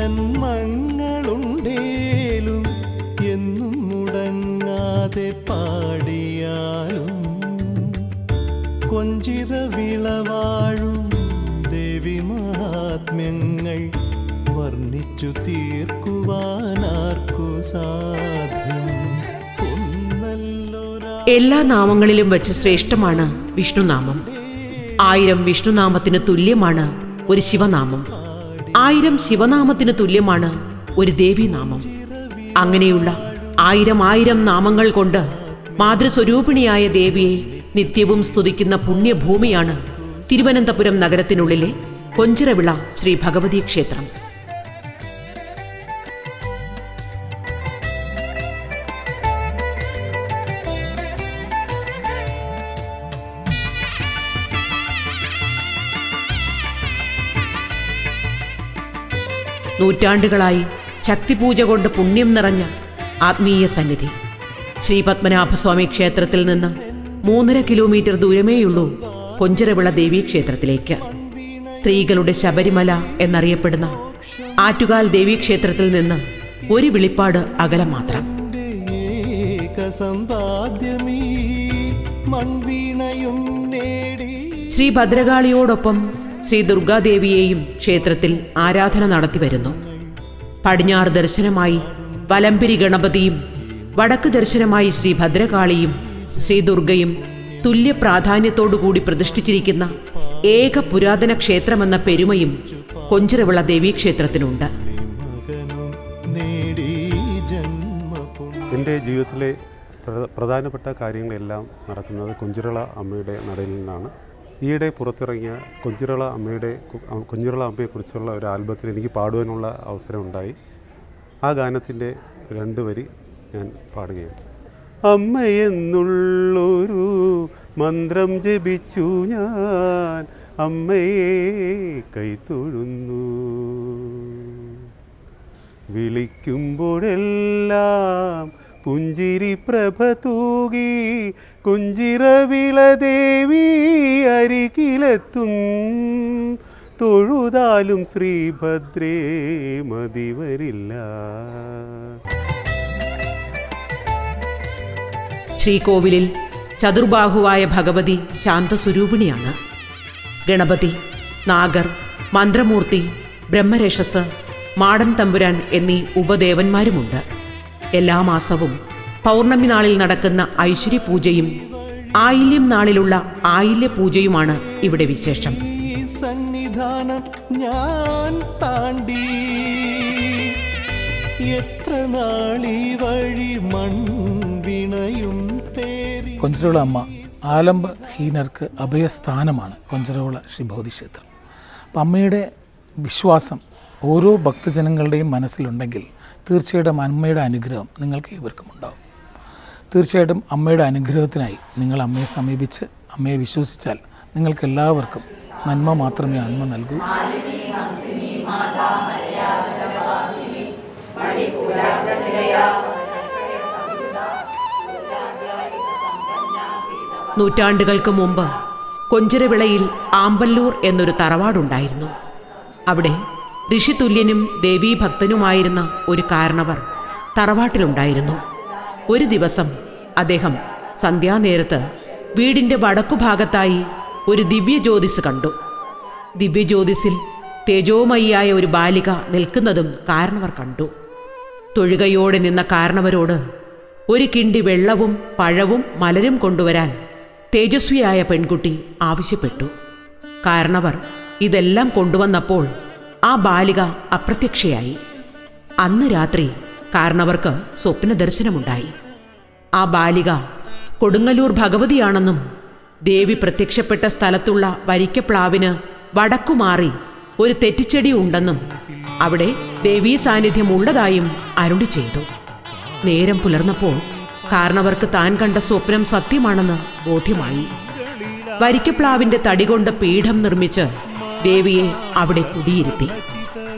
ജന്മങ്ങളുണ്ടേലും എന്നും മുടങ്ങാതെ പാടിയാലും കൊഞ്ചിറ വിളവാഴും ദേവി മഹാത്മ്യങ്ങൾ വർണിച്ചു തീർക്കുവാനാർക്കു സാധ്യം. എല്ലാ നാമങ്ങളിലും വെച്ച് ശ്രേഷ്ഠമാണ് വിഷ്ണുനാമം. ആയിരം വിഷ്ണുനാമത്തിന് തുല്യമാണ് ഒരു ശിവനാമം. ആയിരം ശിവനാമത്തിന് തുല്യമാണ് ഒരു ദേവീനാമം അങ്ങനെയുള്ള ആയിരം ആയിരം നാമങ്ങൾ കൊണ്ട് മാതൃസ്വരൂപിണിയായ ദേവിയെ നിത്യവും സ്തുതിക്കുന്ന പുണ്യഭൂമിയാണ് തിരുവനന്തപുരം നഗരത്തിനുള്ളിലെ കൊഞ്ചിറവിള ശ്രീ ഭഗവതി ക്ഷേത്രം നൂറ്റാണ്ടുകളായി ശക്തിപൂജ കൊണ്ട് പുണ്യം നിറഞ്ഞ ആത്മീയ സന്നിധി. ശ്രീ പത്മനാഭസ്വാമി ക്ഷേത്രത്തിൽ നിന്ന് മൂന്നര കിലോമീറ്റർ ദൂരമേയുള്ളൂ കൊഞ്ചരവിള ദേവീ ക്ഷേത്രത്തിലേക്ക് സ്ത്രീകളുടെ ശബരിമല എന്നറിയപ്പെടുന്ന ആറ്റുകാൽ ദേവീക്ഷേത്രത്തിൽ നിന്ന് ഒരു വിളിപ്പാട് അകലം മാത്രം. ശ്രീ ഭദ്രകാളിയോടൊപ്പം ശ്രീ ദുർഗാദേവിയെയും ക്ഷേത്രത്തിൽ ആരാധന നടത്തി വരുന്നു പടിഞ്ഞാറ് ദർശനമായി വലംപിരി ഗണപതിയും വടക്ക് ദർശനമായി ശ്രീ ഭദ്രകാളിയും ശ്രീ ദുർഗയും തുല്യ പ്രാധാന്യത്തോടുകൂടി പ്രതിഷ്ഠിച്ചിരിക്കുന്ന ഏക പുരാതന ക്ഷേത്രമെന്ന പെരുമയും കൊഞ്ചിറവിള ദേവീക്ഷേത്രത്തിനുണ്ട്. എന്റെ ജീവിതത്തിലെ പ്രധാനപ്പെട്ട കാര്യങ്ങളെല്ലാം നടക്കുന്നത് കുഞ്ചിറള അമ്മയുടെ നടയിൽ നിന്നാണ്. ഈയിടെ പുറത്തിറങ്ങിയ കുഞ്ചിറള അമ്മയുടെ കുഞ്ഞിരള അമ്മയെക്കുറിച്ചുള്ള ഒരു ആൽബത്തിൽ എനിക്ക് പാടുവാനുള്ള അവസരം ഉണ്ടായി ആ ഗാനത്തിന്റെ രണ്ട് വരി ഞാൻ പാടുകയാണ്. അമ്മയെന്നുള്ളൊരു മന്ത്രം ജപിച്ചു ഞാൻ അമ്മയെ കൈത്തൊഴുന്നു വിളിക്കുമ്പോഴെല്ലാം പുഞ്ചിരി പ്രഭ തൂകി കുഞ്ചിറവിള ദേവി അരികിലെത്തും. തൊഴുതാലും ശ്രീഭദ്രേ മതിവരില്ല ശ്രീകോവിലിൽ ചതുർബാഹുവായ ഭഗവതി ശാന്തസ്വരൂപിണിയാണ്. ഗണപതി നാഗർ മന്ത്രമൂർത്തി ബ്രഹ്മരേഷസ് മാടൻ തമ്പുരാൻ എന്നീ ഉപദേവന്മാരുമുണ്ട്. എല്ലാ മാസവും പൗർണമി നാളിൽ നടക്കുന്ന ഐശ്വര്യ പൂജയും ആയില്യം നാളിലുള്ള ആയില്യ പൂജയുമാണ് ഇവിടെ വിശേഷം. സന്നിധാനം ഞാൻ താണ്ടി. എത്ര നാളി വഴി മൺവിണയും പേരി കൊഞ്ചിറോള അമ്മ ആലംബ ഹീനർക്ക് അഭയസ്ഥാനമാണ് കൊഞ്ചരോള ശ്രീ ഭഗവതി ക്ഷേത്രം അപ്പം അമ്മയുടെ വിശ്വാസം ഓരോ ഭക്തജനങ്ങളുടെയും മനസ്സിലുണ്ടെങ്കിൽ തീർച്ചയായിട്ടും അമ്മയുടെ അനുഗ്രഹം നിങ്ങൾക്ക് ഇവർക്കും ഉണ്ടാവും. തീർച്ചയായിട്ടും അമ്മയുടെ അനുഗ്രഹത്തിനായി നിങ്ങൾ അമ്മയെ സമീപിച്ച് അമ്മയെ വിശ്വസിച്ചാൽ നിങ്ങൾക്ക് എല്ലാവർക്കും നന്മ മാത്രമേ അന്മ നൽകൂ. നൂറ്റാണ്ടുകൾക്ക് മുമ്പ് കൊഞ്ചിരവിളയിൽ ആമ്പല്ലൂർ എന്നൊരു തറവാടുണ്ടായിരുന്നു. അവിടെ ഋഷിതുല്യനും ദേവീഭക്തനുമായിരുന്ന ഒരു കാരണവർ തറവാട്ടിലുണ്ടായിരുന്നു. ഒരു ദിവസം അദ്ദേഹം സന്ധ്യാനേരത്ത് വീടിന്റെ വടക്കുഭാഗത്തായി ഒരു ദിവ്യജ്യോതിസ് കണ്ടു. ദിവ്യജ്യോതിസിൽ തേജോമയിയായ ഒരു ബാലിക നിൽക്കുന്നതും കാരണവർ കണ്ടു. തൊഴുകയോടെ നിന്ന കാരണവരോട് ഒരു കിണ്ടി വെള്ളവും പഴവും മലരും കൊണ്ടുവരാൻ തേജസ്വിയായ പെൺകുട്ടി ആവശ്യപ്പെട്ടു. കാരണവർ ഇതെല്ലാം കൊണ്ടുവന്നപ്പോൾ ആ ബാലിക അപ്രത്യക്ഷയായി. അന്ന് രാത്രി കാരണവർക്ക് സ്വപ്ന ദർശനമുണ്ടായി. ആ ബാലിക കൊടുങ്ങല്ലൂർ ഭഗവതിയാണെന്നും ദേവി പ്രത്യക്ഷപ്പെട്ട സ്ഥലത്തുള്ള വരിക്കപ്ലാവിന് വടക്കുമാറി ഒരു തെറ്റിച്ചെടി ഉണ്ടെന്നും അവിടെ ദേവീ സാന്നിധ്യം ഉള്ളതായും അരുളി ചെയ്തു. നേരം പുലർന്നപ്പോൾ കാരണവർക്ക് താൻ കണ്ട സ്വപ്നം സത്യമാണെന്ന് ബോധ്യമായി. വരിക്കപ്ലാവിന്റെ തടികൊണ്ട് പീഠം നിർമ്മിച്ച് ദേവിയെ അവിടെ കുടിയിരുത്തി.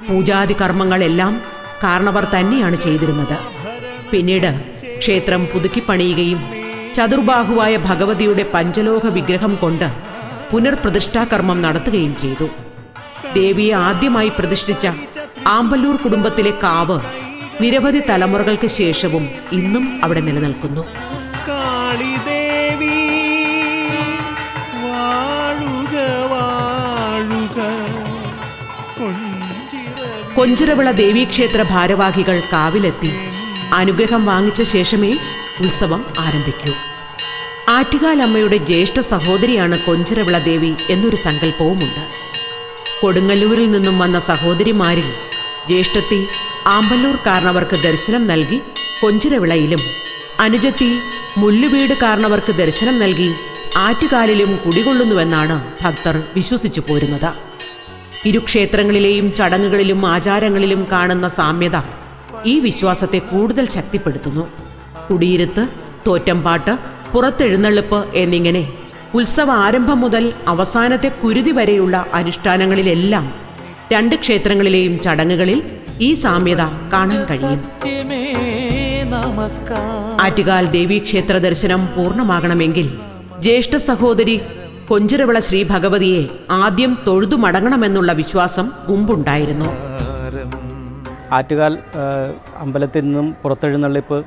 പൂജാതി കർമ്മങ്ങളെല്ലാം കാരണവർ തന്നെയാണ് ചെയ്തിരുന്നത്. പിന്നീട് ക്ഷേത്രം പുതുക്കിപ്പണിയുകയും ചതുർബാഹുവായ ഭഗവതിയുടെ പഞ്ചലോക വിഗ്രഹം കൊണ്ട് പുനർപ്രതിഷ്ഠാകർമ്മം നടത്തുകയും ചെയ്തു. ദേവിയെ ആദ്യമായി പ്രതിഷ്ഠിച്ച ആമ്പല്ലൂർ കുടുംബത്തിലെ കാവ് നിരവധി തലമുറകൾക്ക് ശേഷവും ഇന്നും അവിടെ നിലനിൽക്കുന്നു. കൊഞ്ചിറ കൊഞ്ചിറവിള ദേവീക്ഷേത്ര ഭാരവാഹികൾ കാവിലെത്തി. അനുഗ്രഹം വാങ്ങിച്ച ശേഷമേ ഉത്സവം ആരംഭിക്കൂ. ആറ്റുകാലമ്മയുടെ ജ്യേഷ്ഠ സഹോദരിയാണ് കൊഞ്ചിറവിള ദേവി എന്നൊരു സങ്കല്പവുമുണ്ട്. കൊടുങ്ങല്ലൂരിൽ നിന്നും വന്ന സഹോദരിമാരിൽ ജ്യേഷ്ഠത്തി ആമ്പല്ലൂർ കാരണവർക്ക് ദർശനം നൽകി കൊഞ്ചിരവിളയിലും അനുജത്തി മുല്ലുവീട് കാരണവർക്ക് ദർശനം നൽകി ആറ്റുകാലിലും കുടികൊള്ളുന്നുവെന്നാണ് ഭക്തർ വിശ്വസിച്ചു പോരുന്നത്. ഇരു ക്ഷേത്രങ്ങളിലെയും ചടങ്ങുകളിലും ആചാരങ്ങളിലും കാണുന്ന സാമ്യത ഈ വിശ്വാസത്തെ കൂടുതൽ ശക്തിപ്പെടുത്തുന്നു. കുടിയിരുത്ത് തോറ്റംപാട്ട് പുറത്തെഴുന്നള്ളിപ്പ് എന്നിങ്ങനെ ഉത്സവ ആരംഭം മുതൽ അവസാനത്തെ കുരുതി വരെയുള്ള അനുഷ്ഠാനങ്ങളിലെല്ലാം രണ്ട് ക്ഷേത്രങ്ങളിലെയും ചടങ്ങുകളിൽ ഈ സാമ്യത കാണാൻ കഴിയും. ആറ്റുകാൽ ദേവീക്ഷേത്ര ദർശനം പൂർണമാകണമെങ്കിൽ ജ്യേഷ്ഠ സഹോദരി കൊഞ്ചിരവിള ശ്രീ ഭഗവതിയെ ആദ്യം തൊഴുതു മടങ്ങണമെന്നുള്ള വിശ്വാസം മുമ്പുണ്ടായിരുന്നു. ആറ്റുകാൽ അമ്പലത്തിൽ നിന്നും പുറത്തെഴുന്നള്ളിപ്പ്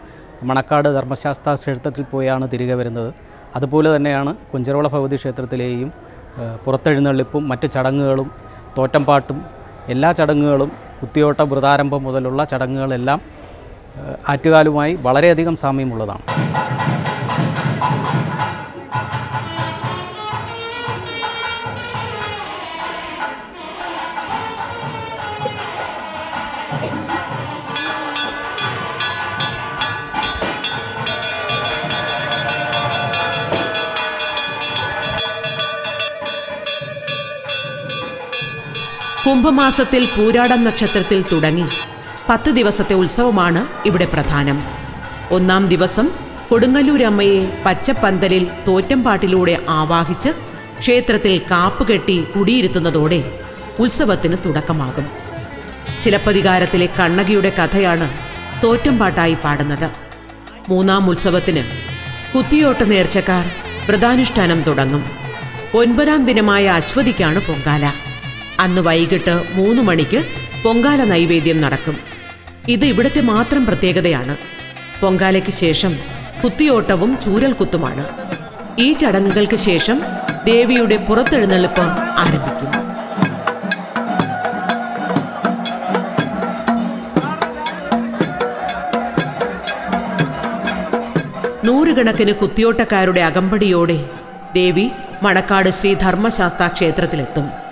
മണക്കാട് ധർമ്മശാസ്ത്ര ക്ഷേത്രത്തിൽ പോയാണ് തിരികെ വരുന്നത്. അതുപോലെ തന്നെയാണ് കുഞ്ചിറവള ഭഗവതി ക്ഷേത്രത്തിലെയും പുറത്തെഴുന്നള്ളിപ്പും മറ്റ് ചടങ്ങുകളും തോറ്റംപാട്ടും എല്ലാ ചടങ്ങുകളും കുത്തിയോട്ട വൃതാരംഭം മുതലുള്ള ചടങ്ങുകളെല്ലാം ആറ്റുകാലുമായി വളരെയധികം സാമ്യമുള്ളതാണ്. കുംഭമാസത്തിൽ പൂരാടം നക്ഷത്രത്തിൽ തുടങ്ങി. പത്ത് ദിവസത്തെ ഉത്സവമാണ് ഇവിടെ പ്രധാനം. ഒന്നാം ദിവസം കൊടുങ്ങല്ലൂരമ്മയെ പച്ചപ്പന്തലിൽ തോറ്റംപാട്ടിലൂടെ ആവാഹിച്ച് ക്ഷേത്രത്തിൽ കാപ്പുകെട്ടി കുടിയിരുത്തുന്നതോടെ ഉത്സവത്തിന് തുടക്കമാകും. ചിലപ്പതികാരത്തിലെ കണ്ണകിയുടെ കഥയാണ് തോറ്റംപാട്ടായി പാടുന്നത്. മൂന്നാം ഉത്സവത്തിന് കുത്തിയോട്ട നേർച്ചക്കാർ വ്രതാനുഷ്ഠാനം തുടങ്ങും. ഒൻപതാം ദിനമായ അശ്വതിക്കാണ് പൊങ്കാല. അന്ന് വൈകിട്ട് മൂന്ന് മണിക്ക് പൊങ്കാല നൈവേദ്യം നടക്കും. ഇത് ഇവിടുത്തെ മാത്രം പ്രത്യേകതയാണ്. പൊങ്കാലയ്ക്ക് ശേഷം കുത്തിയോട്ടവും ചൂരൽകുത്തുമാണ് ഈ ചടങ്ങുകൾക്ക് ശേഷം ദേവിയുടെ പുറത്തെഴുന്നള്ളിപ്പ് ആരംഭിക്കും. നൂറുകണക്കിന് കുത്തിയോട്ടക്കാരുടെ അകമ്പടിയോടെ ദേവി മണക്കാട് ശ്രീ ക്ഷേത്രത്തിലെത്തും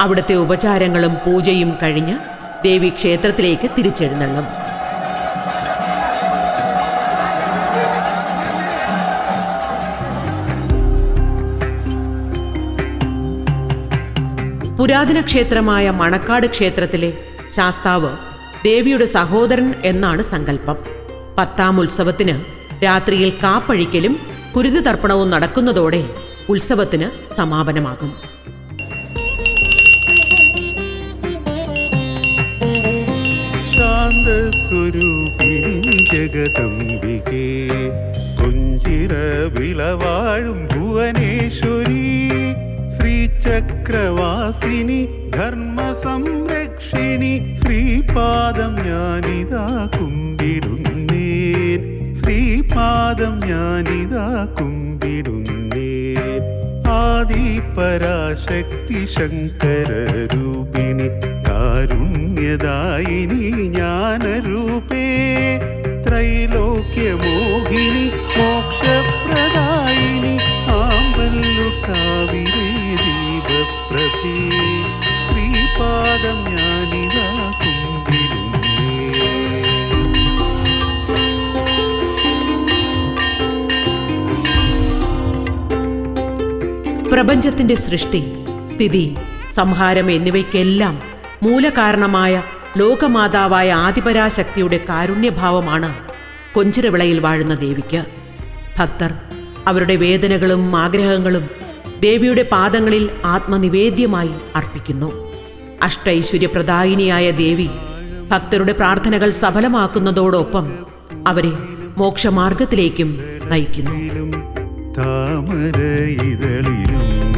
അവിടുത്തെ ഉപചാരങ്ങളും പൂജയും കഴിഞ്ഞ് ദേവി ക്ഷേത്രത്തിലേക്ക് തിരിച്ചെഴുന്നള്ളും. പുരാതന ക്ഷേത്രമായ മണക്കാട് ക്ഷേത്രത്തിലെ ശാസ്താവ് ദേവിയുടെ സഹോദരൻ എന്നാണ് സങ്കല്പം. പത്താം ഉത്സവത്തിന് രാത്രിയിൽ കാപ്പഴിക്കലും കുരുതി തർപ്പണവും നടക്കുന്നതോടെ ഉത്സവത്തിന് സമാപനമാകും. ശാന്തസ്വരൂപിണി ജഗദംബികേ കുഞ്ചിര വിളവാഴും ഭുവനേശ്വരി. ശ്രീചക്രവാസിനി ധർമ്മ സംരക്ഷിണി ശ്രീപാദം ഞാനിതാ കുമ്പിടുന്നേൻ. ശ്രീപാദം ഞാനിതാ കുമ്പിടുന്നേൻ. ആദിപരാശക്തി ശങ്കരരൂപിണി കാരുണ്യദായിനി ജ്ഞാനരൂപേ. ത്രൈലോക്യമോഹിനി മോക്ഷപ്രദായിനി ആമ്പല്ലു കാവിരേ ദീപപ്രഭേ ശ്രീപാദം ഞാനിതാ പ്രപഞ്ചത്തിന്റെ സൃഷ്ടി സ്ഥിതി സംഹാരം എന്നിവയ്ക്കെല്ലാം മൂലകാരണമായ ലോകമാതാവായ ആദിപരാശക്തിയുടെ കാരുണ്യഭാവമാണ് കൊഞ്ചിരവിളയിൽ വാഴുന്ന ദേവിക്ക്. ഭക്തർ അവരുടെ വേദനകളും ആഗ്രഹങ്ങളും ദേവിയുടെ പാദങ്ങളിൽ ആത്മനിവേദ്യമായി അർപ്പിക്കുന്നു. അഷ്ടൈശ്വര്യപ്രദായിനിയായ ദേവി ഭക്തരുടെ പ്രാർത്ഥനകൾ സഫലമാക്കുന്നതോടൊപ്പം അവരെ മോക്ഷമാർഗത്തിലേക്കും നയിക്കുന്നു. താമര ഇതളിലും